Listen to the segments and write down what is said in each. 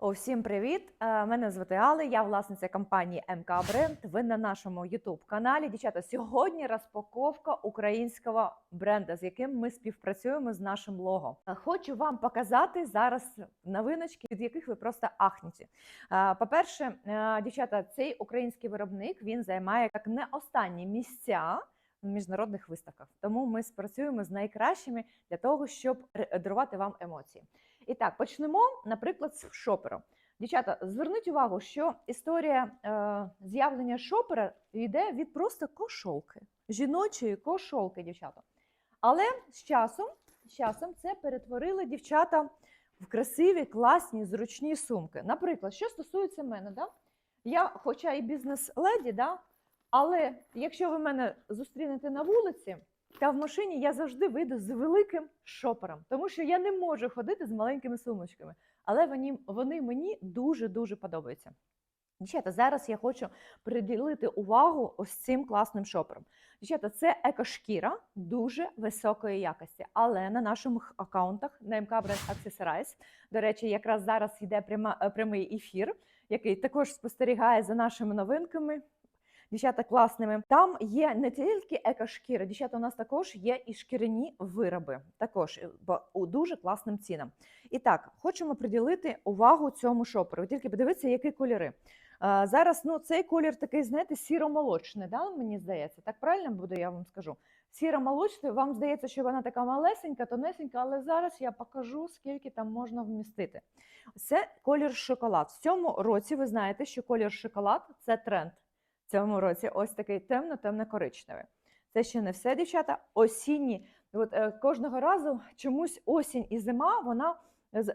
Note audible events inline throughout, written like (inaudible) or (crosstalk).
О, всім привіт! Е, Мене звати Али, я власниця компанії МК Бренд. Ви на нашому youtube каналі. Дівчата, сьогодні розпаковка українського бренда, з яким ми співпрацюємо з нашим лого. Е, Хочу вам показати зараз новиночки, від яких ви просто ахнете. Е, По-перше, дівчата, цей український виробник він займає як не останні місця. В міжнародних виставках тому ми спрацюємо з найкращими для того, щоб дарувати вам емоції. І так, почнемо, наприклад, з шопера. Дівчата, зверніть увагу, що історія е, з'явлення шопера йде від просто кошолки, жіночої кошолки, дівчата. Але з часом, з часом це перетворили дівчата в красиві, класні, зручні сумки. Наприклад, що стосується мене, да? я, хоча і бізнес-леді, да? але якщо ви мене зустрінете на вулиці, та в машині я завжди вийду з великим шопером, тому що я не можу ходити з маленькими сумочками, але вони, вони мені дуже-дуже подобаються. Дівчата, зараз я хочу приділити увагу ось цим класним шоперам. Дівчата, це екошкіра дуже високої якості, але на наших аккаунтах на МК Brand Accessorize, до речі, якраз зараз йде пряма, прямий ефір, який також спостерігає за нашими новинками дівчата класними. Там є не тільки екошкіра, дівчата, у нас також є і шкіряні вироби, також е, у дуже класним цінам. І так, хочемо приділити увагу цьому шоперу. Тільки подивіться, які кольори. Зараз ну, цей колір такий, знаєте, сіро-молочний, да, мені здається. Так правильно буде, я вам скажу. Сіро-молочний, вам здається, що вона така малесенька, тонесенька, але зараз я покажу, скільки там можна вмістити. Це колір шоколад. В цьому році ви знаєте, що колір шоколад це тренд цьому році ось такий темно-темно-коричневий. Це ще не все, дівчата. Осінні. От, е, кожного разу чомусь осінь і зима вона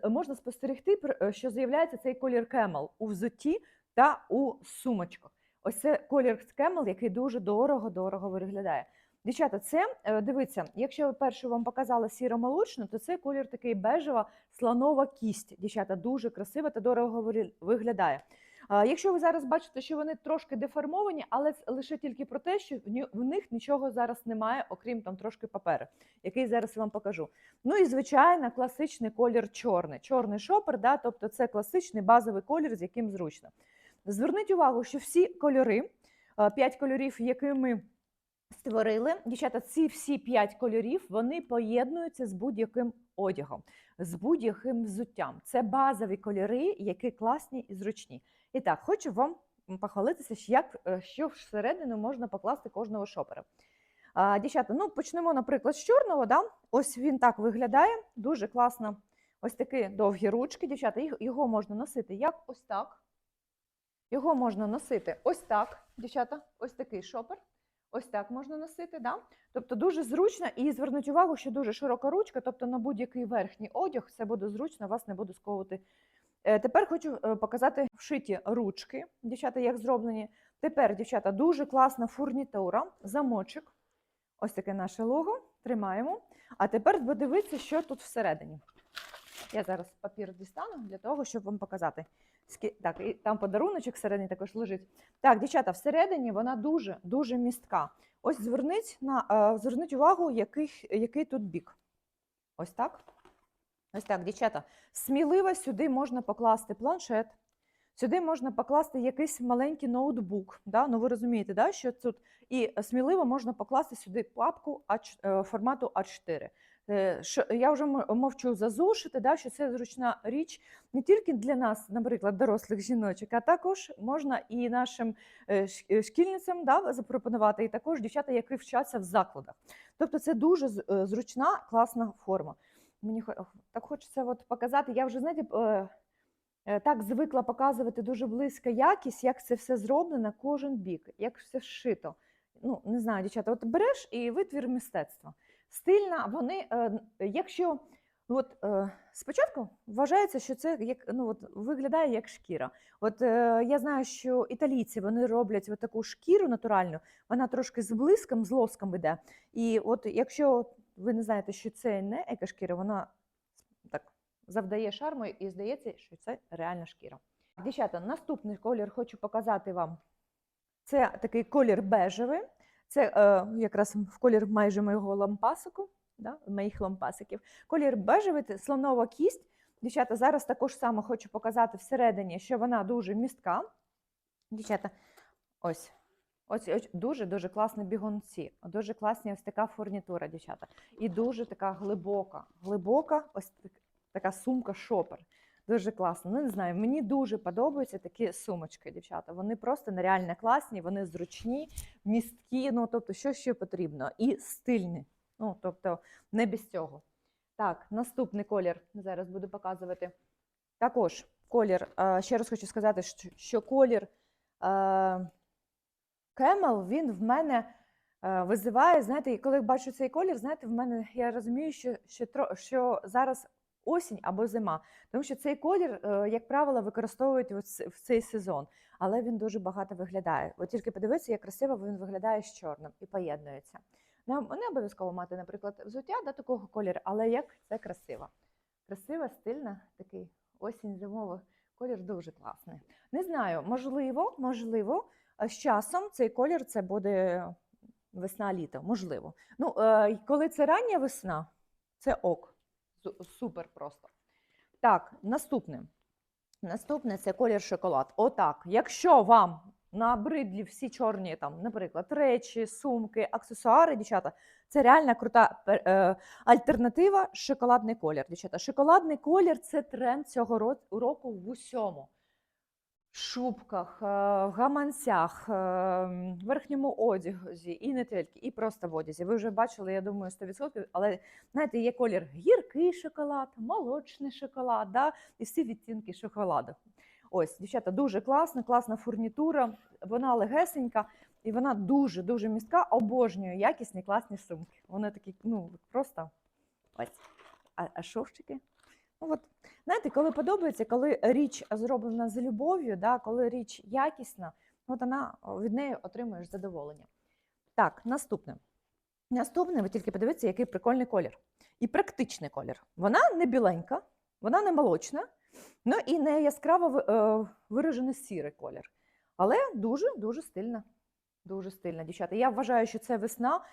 можна спостерегти, е, що з'являється цей колір кемел у взутті та у сумочках. Ось це колір кемел, який дуже дорого-дорого виглядає. Дівчата, це е, дивіться, якщо першу вам показала сіро-молочну, то це колір такий бежева слонова кість. Дівчата дуже красиво та дорого виглядає. Якщо ви зараз бачите, що вони трошки деформовані, але лише тільки про те, що в них нічого зараз немає, окрім там трошки паперу, який зараз вам покажу. Ну і звичайно, класичний колір чорний. Чорний шопер, да, тобто це класичний базовий колір, з яким зручно. Зверніть увагу, що всі кольори, п'ять кольорів, які ми створили, дівчата, ці всі п'ять кольорів вони поєднуються з будь-яким одягом, з будь-яким взуттям. Це базові кольори, які класні і зручні. І так, хочу вам похвалитися, як е, що всередину можна покласти кожного шопера. А, дівчата, ну почнемо, наприклад, з чорного. Да? Ось він так виглядає, дуже класно. Ось такі довгі ручки. Дівчата, його можна носити як ось так. Його можна носити ось так, дівчата, ось такий шопер. Ось так можна носити, да? тобто дуже зручно і зверніть увагу, що дуже широка ручка, тобто на будь-який верхній одяг це буде зручно, вас не буде сковувати. Е, Тепер хочу е, показати вшиті ручки, дівчата, як зроблені. Тепер, дівчата, дуже класна фурнітура, замочок. Ось таке наше лого. Тримаємо. А тепер подивіться, що тут всередині. Я зараз папір дістану для того, щоб вам показати. Так, і там подаруночок всередині також лежить. Так, дівчата, всередині вона дуже дуже містка. Ось зверніть на е, зверніть увагу, який, який тут бік. Ось так. Ось так, дівчата. Сміливо сюди можна покласти планшет, сюди можна покласти якийсь маленький ноутбук. Да? Ну ви розумієте, да? що тут і сміливо можна покласти сюди папку А4, е, формату А4. Е, Я вже мовчу за зошити, да, що це зручна річ не тільки для нас, наприклад, дорослих жіночок, а також можна і нашим е, шкільницям да, запропонувати, і також дівчата, які вчаться в закладах. Тобто це дуже зручна, класна форма. Мені так хочеться от показати. Я вже знаєте, е, е, так звикла показувати дуже близько якість, як це все зроблено, кожен бік, як все зшито. Ну, не знаю, дівчата, от береш і витвір мистецтва. Стильна, вони, е, якщо от, е, спочатку вважається, що це як, ну, от, виглядає як шкіра. От я знаю, що італійці вони роблять от таку шкіру натуральну, вона трошки з блиском, з лоском іде. І от якщо ви не знаєте, що це не екошкіра, вона так завдає шарму і здається, що це реальна шкіра. Дівчата, наступний колір хочу показати вам. Це такий колір бежевий. Це е, якраз в колір майже моєго лампасику, да, моїх лампасиків. Колір бежевий, це слонова кість. дівчата, зараз також само хочу показати всередині, що вона дуже містка. Дівчата, ось. Ось ось дуже-дуже класні бігунці, дуже класна ось така фурнітура, дівчата. І дуже така глибока, глибока, ось так- така сумка шопер. Дуже класно. Ну, не знаю, мені дуже подобаються такі сумочки, дівчата. Вони просто нереально класні, вони зручні, місткі, ну тобто, що ще потрібно, і стильні. Ну, тобто, не без цього. Так, наступний колір зараз буду показувати. Також колір, е, ще раз хочу сказати, що, що колір Camel, він в мене е, визиває, знаєте, і коли бачу цей колір, знаєте, в мене я розумію, що, що, що зараз осінь або зима. Тому що цей колір, е, як правило, використовують в цей сезон, але він дуже багато виглядає. От тільки подивіться, як красиво він виглядає з чорним і поєднується. Не, не обов'язково мати, наприклад, взуття да, такого кольору, але як це красиво. Красиво, стильно, такий осінь зимовий колір дуже класний. Не знаю, можливо, можливо, з часом цей колір це буде весна-літо, можливо. Ну, е, коли це рання весна, це ок. Супер просто. Так, наступне. Наступне це колір шоколад. Отак. Якщо вам набридлі всі чорні, там, наприклад, речі, сумки, аксесуари, дівчата, це реально крута е, альтернатива шоколадний колір. Дівчата, шоколадний колір це тренд цього року в усьому. Шубках, е, в гаманцях, е, м, верхньому одязі, і не тільки, і просто в одязі. Ви вже бачили, я думаю, 100%, але знаєте, є колір гіркий шоколад, молочний шоколад, да? і всі відтінки шоколаду. Ось, дівчата, дуже класна, класна фурнітура, вона легесенька і вона дуже-дуже містка, обожнюю якісні класні сумки. Вони такі, ну, просто ось. А, а шовчики? Ну, от, знаєте, коли подобається, коли річ зроблена з любов'ю, да, коли річ якісна, от вона від неї отримуєш задоволення. Так, наступне. Наступне, ви тільки подивіться, який прикольний колір. І практичний колір. Вона не біленька, вона не молочна, ну і не яскраво е, виражений сірий колір. Але дуже-дуже стильна. Дуже стильна, дівчата. Я вважаю, що це весна,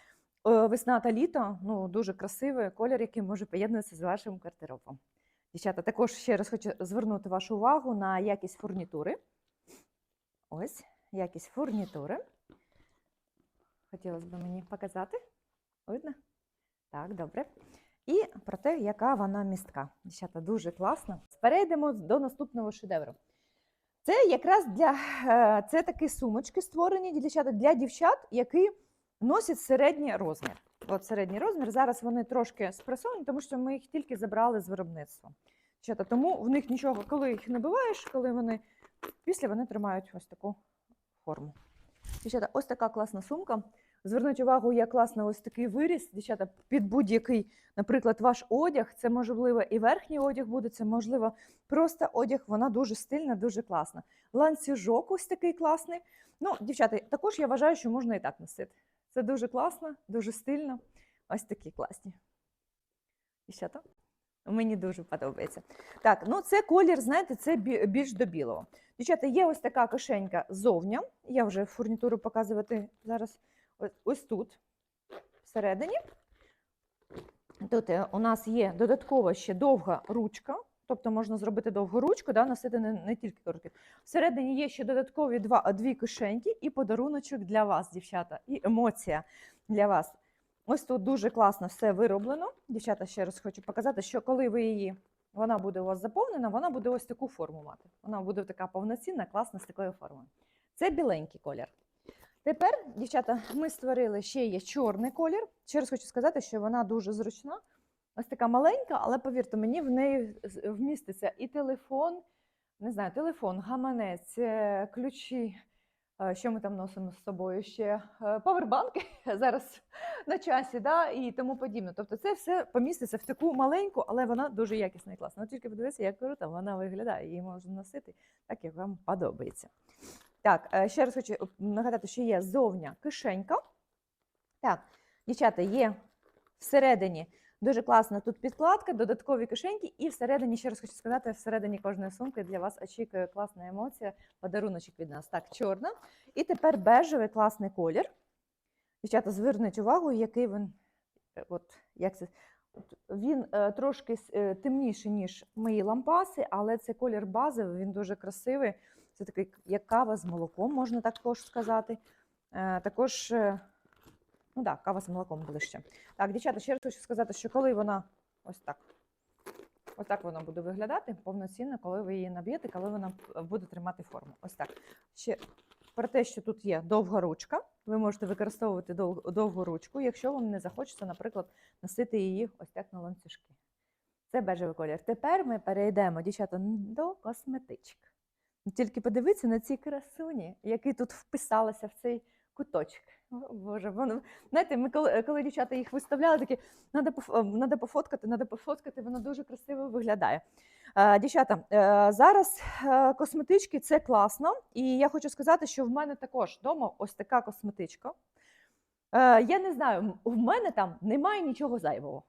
е, весна та літо, ну, дуже красивий колір, який може поєднуватися з вашим гардеробом. Дівчата, також ще раз хочу звернути вашу увагу на якість фурнітури. Ось, якість фурнітури. Хотілося б мені показати. Видно? Так, добре. І про те, яка вона містка. Дівчата, дуже класно. Перейдемо до наступного шедевру. Це якраз для е, це такі сумочки створені дівчата, для дівчат, які носять середній розмір. От середній розмір. Зараз вони трошки спресовані, тому що ми їх тільки забрали з виробництва. Тому в них нічого, коли їх набиваєш, коли вони після вони тримають ось таку форму. Дівчата, ось така класна сумка. Зверніть увагу, як класно ось такий виріс. Дівчата, під будь-який, наприклад, ваш одяг. Це можливо і верхній одяг буде, це можливо просто одяг. Вона дуже стильна, дуже класна. Ланцюжок ось такий класний. Ну, дівчата, також я вважаю, що можна і так носити. Це дуже класно, дуже стильно. Ось такі класні. Дівчата, мені дуже подобається. Так, ну це колір, знаєте, це більш до білого. Дівчата, є ось така кишенька зовня. Я вже фурнітуру показувати зараз ось, ось тут, всередині. Тут е, у нас є додатково ще довга ручка, тобто можна зробити довгу ручку, да, носити не, не тільки короткі. Всередині є ще додаткові два, дві кишеньки і подаруночок для вас, дівчата, і емоція для вас. Ось тут дуже класно все вироблено. Дівчата, ще раз хочу показати, що коли ви її, вона буде у вас заповнена, вона буде ось таку форму мати. Вона буде така повноцінна, класна з такою формою. Це біленький колір. Тепер, дівчата, ми створили ще є чорний колір. Ще раз хочу сказати, що вона дуже зручна. Ось така маленька, але повірте мені, в неї вміститься і телефон, не знаю, телефон, гаманець, е, ключі. е, Що ми там носимо з собою ще? Е, Павербанки (laughs) зараз на часі, да, і тому подібне. Тобто це все поміститься в таку маленьку, але вона дуже якісна і класна. От тільки подивіться, як круто вона виглядає. Її можна носити так, як вам подобається. Так, ще раз хочу нагадати, що є зовня кишенька. Так, дівчата, є всередині дуже класна тут підкладка, додаткові кишеньки, і всередині, ще раз хочу сказати, всередині кожної сумки для вас очікує класна емоція, подаруночок від нас. Так, чорна. І тепер бежевий класний колір. Дівчата, зверніть увагу, який він, е, от, як це, Він е, трошки е, темніший, ніж мої лампаси, але це колір базовий, він дуже красивий. Це такий як кава з молоком, можна також сказати. Е, також, е, ну так, кава з молоком ближче. Так, дівчата, ще раз хочу сказати, що коли вона ось так, ось так вона буде виглядати повноцінно, коли ви її наб'єте, коли вона буде тримати форму. Ось так. Ще про те, що тут є довга ручка. Ви можете використовувати дов- довгу ручку, якщо вам не захочеться, наприклад, носити її ось так на ланцюжки. Це бежевий колір. Тепер ми перейдемо, дівчата, до косметичок. Тільки подивіться на ці красуні, які тут вписалися в цей куточок. Боже, воно, знаєте, ми коли, коли дівчата їх виставляли, такі надо пофоткати, треба пофоткати, воно дуже красиво виглядає. Е, Дівчата, е, зараз е, косметички це класно, і я хочу сказати, що в мене також вдома ось така косметичка. Е, Я не знаю, в мене там немає нічого зайвого.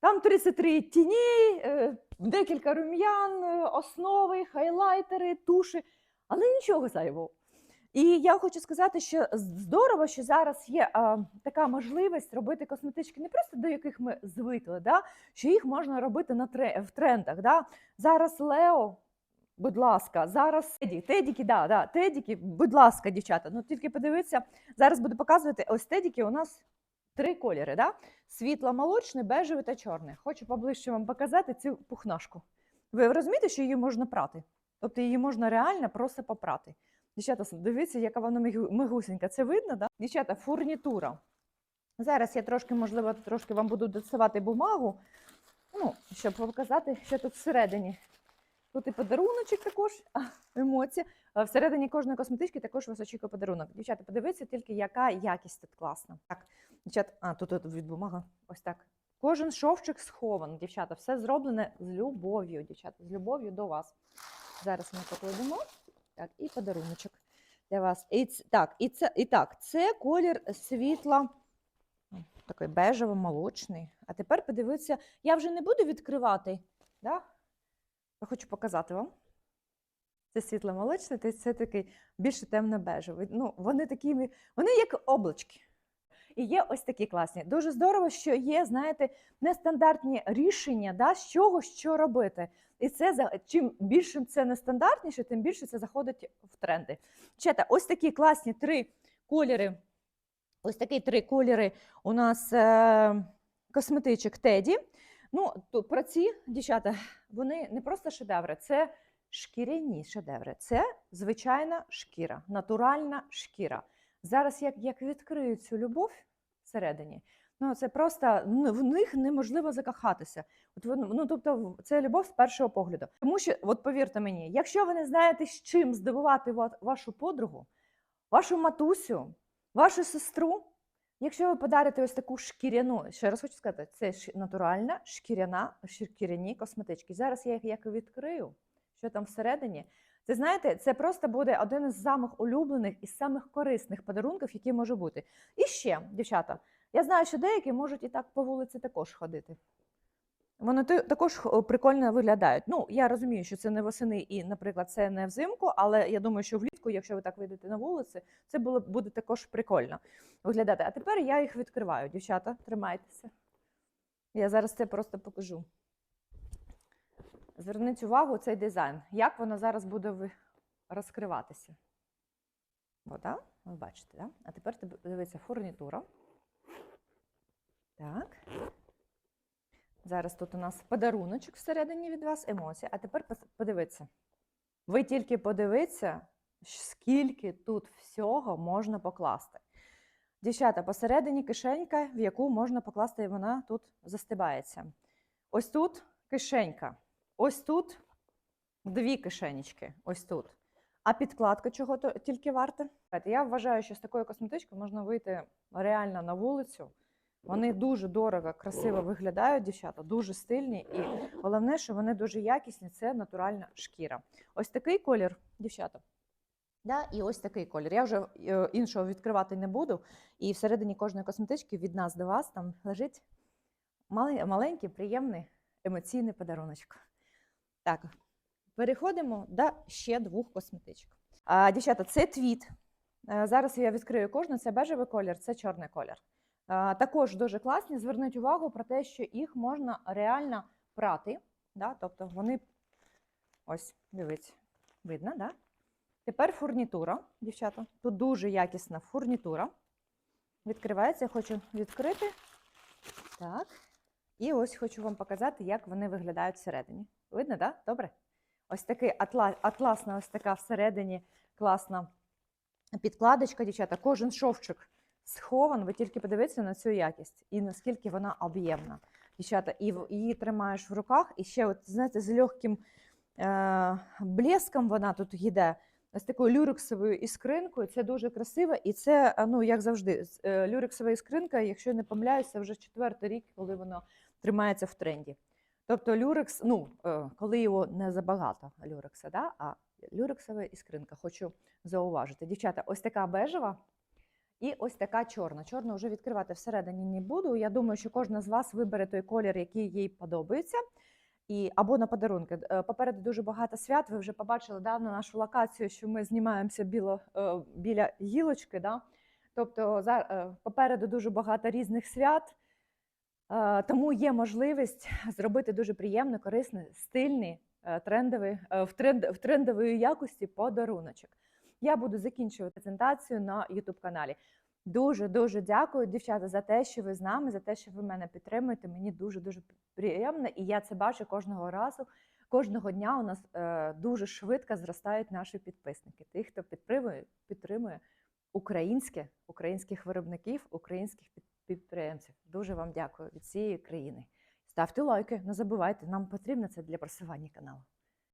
Там 33 тіні, е, декілька рум'ян, е, основи, хайлайтери, туші, але нічого зайвого. І я хочу сказати, що здорово, що зараз є а, така можливість робити косметички не просто до яких ми звикли, да? що їх можна робити на тре- в трендах. Да? Зараз Лео, будь ласка, зараз Теді, тедіки, да, да, тедіки, будь ласка, дівчата. Ну тільки подивіться, зараз буду показувати ось тедіки. У нас три кольори: да? світло-молочний, бежевий та чорний. Хочу поближче вам показати цю пухнашку. Ви розумієте, що її можна прати? Тобто її можна реально просто попрати. Дівчата, дивіться, яка вона мигусенька. Це видно, да? Дівчата, фурнітура. Зараз я трошки, можливо, трошки вам буду доставати бумагу, ну, щоб показати, що тут всередині. Тут і подаруночок також, а, емоції. А всередині кожної косметички також вас очікує подарунок. Дівчата, подивіться тільки, яка якість тут класна. Так, дівчата, а тут, тут від бумага, ось так. Кожен шовчик схований, дівчата, все зроблене з любов'ю, дівчата, з любов'ю до вас. Зараз ми покладемо. Так, і подаруночок для вас. І, так, і, це, і так, це колір світла, такий бежево-молочний. А тепер подивіться, я вже не буду відкривати. Да? Я хочу показати вам. Це світло-молочний, це, це такий більше темно-бежевий. Ну, вони такі, вони як облачки. І є ось такі класні. Дуже здорово, що є, знаєте, нестандартні рішення, да, з чого що робити. І це чим більше це нестандартніше, тим більше це заходить в тренди. Чета, ось такі класні три кольори. Ось такі три кольори у нас е, косметичок Теді. Ну, тут про ці дівчата, вони не просто шедеври, це шкіряні шедеври. Це звичайна шкіра, натуральна шкіра. Зараз як, як відкрию цю любов всередині, ну це просто ну, в них неможливо закохатися. От ну, тобто, це любов з першого погляду. Тому що, от повірте мені, якщо ви не знаєте, з чим здивувати вашу подругу, вашу матусю, вашу сестру, якщо ви подарите ось таку шкіряну, ще раз хочу сказати, це ш- натуральна шкіряна, шкіряні косметички. Зараз я їх як відкрию, що там всередині. Це знаєте, це просто буде один із самих улюблених і самих корисних подарунків, які може бути. І ще, дівчата, я знаю, що деякі можуть і так по вулиці також ходити. Вони також прикольно виглядають. Ну, я розумію, що це не восени і, наприклад, це не взимку, але я думаю, що влітку, якщо ви так вийдете на вулиці, це було, буде також прикольно виглядати. А тепер я їх відкриваю. Дівчата, тримайтеся. Я зараз це просто покажу. Зверніть увагу цей дизайн. Як воно зараз буде розкриватися? Вода, ви бачите, да? А тепер дивіться фурнітура. Так. Зараз тут у нас подаруночок всередині від вас, емоції. А тепер подивіться. Ви тільки подивіться, скільки тут всього можна покласти. Дівчата, посередині кишенька, в яку можна покласти, і вона тут застибається. Ось тут кишенька. Ось тут дві кишенечки. Ось тут. А підкладка чого то тільки варта? Я вважаю, що з такою косметичкою можна вийти реально на вулицю. Вони дуже дорого, красиво виглядають, дівчата, дуже стильні. І головне, що вони дуже якісні це натуральна шкіра. Ось такий колір, дівчата. Да, і ось такий колір. Я вже е, іншого відкривати не буду. І всередині кожної косметички від нас до вас там лежить маленький, приємний емоційний подаруночок. Так, переходимо до ще двох косметичок. А, дівчата, це твіт. Зараз я відкрию кожну. Це бежевий колір, це чорний колір. Е, Також дуже класні. Зверніть увагу про те, що їх можна реально прати. Да? Тобто вони ось, дивіться, видно, да? Тепер фурнітура, дівчата. Тут дуже якісна фурнітура. Відкривається, я хочу відкрити. Так. І ось хочу вам показати, як вони виглядають всередині. Видно, так? Да? Добре? Ось такий атла... атласна, ось така всередині класна підкладочка, дівчата. Кожен шовчик схован. Ви тільки подивіться на цю якість і наскільки вона об'ємна. Дівчата, і її тримаєш в руках, і ще, от, знаєте, з легким е- блеском вона тут йде. З такою люрексовою іскринкою. Це дуже красиво, і це, ну як завжди, е, люрексова іскринка, якщо я не помиляюся, вже четвертий рік, коли воно тримається в тренді. Тобто люрекс, ну е, коли його не забагато люрекса, да? а люрексова іскринка, хочу зауважити. Дівчата, ось така бежева і ось така чорна. Чорну вже відкривати всередині не буду. Я думаю, що кожна з вас вибере той колір, який їй подобається. І, або на подарунки. Е, Попереду дуже багато свят. Ви вже побачили да, на нашу локацію, що ми знімаємося біло, е, біля гілочки. Да? Тобто попереду дуже багато різних свят. Е, Тому є можливість зробити дуже приємний, корисний, стильний, е, трендовий, е, в, тренд, в трендової якості подаруночок. Я буду закінчувати презентацію на YouTube каналі. Дуже дуже дякую, дівчата, за те, що ви з нами, за те, що ви мене підтримуєте. Мені дуже дуже приємно, і я це бачу кожного разу. Кожного дня у нас дуже швидко зростають наші підписники. Тих, хто підтримує, підтримує українське, українських виробників, українських під- підприємців. Дуже вам дякую від цієї країни. Ставте лайки, не забувайте, нам потрібно це для просування каналу.